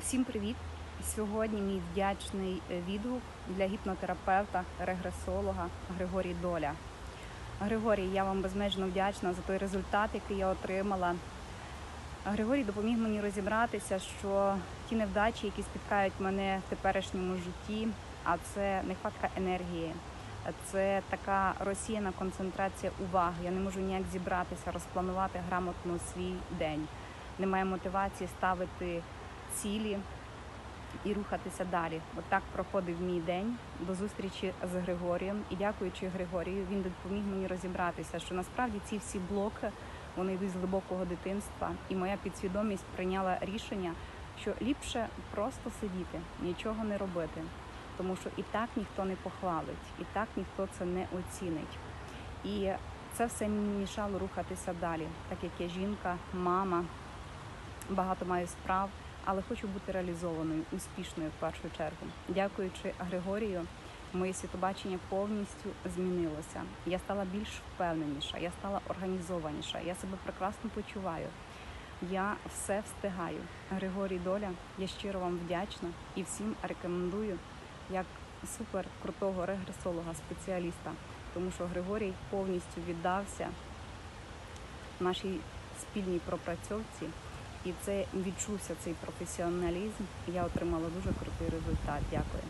Всім привіт! Сьогодні мій вдячний е, відгук для гіпнотерапевта, регресолога Григорій Доля. Григорій, я вам безмежно вдячна за той результат, який я отримала. Григорій допоміг мені розібратися, що ті невдачі, які спіткають мене в теперішньому житті, а це нехватка енергії, це така розсіяна концентрація уваги. Я не можу ніяк зібратися, розпланувати грамотно свій день. Немає мотивації ставити цілі і рухатися далі. От проходив мій день до зустрічі з Григорієм. І дякуючи Григорію, він допоміг мені розібратися, що насправді ці всі блоки вони йдуть з глибокого дитинства, і моя підсвідомість прийняла рішення, що ліпше просто сидіти, нічого не робити, тому що і так ніхто не похвалить, і так ніхто це не оцінить. І це все мені мішало рухатися далі, так як я жінка, мама, багато маю справ, але хочу бути реалізованою, успішною в першу чергу. Дякуючи Григорію, моє світобачення повністю змінилося. Я стала більш впевненіша, я стала організованіша, я себе прекрасно почуваю. Я все встигаю. Григорій Доля, я щиро вам вдячна і всім рекомендую як супер крутого регресолога, спеціаліста, тому що Григорій повністю віддався нашій спільній пропрацьовці, і це відчувся цей професіоналізм. Я отримала дуже крутий результат. Дякую.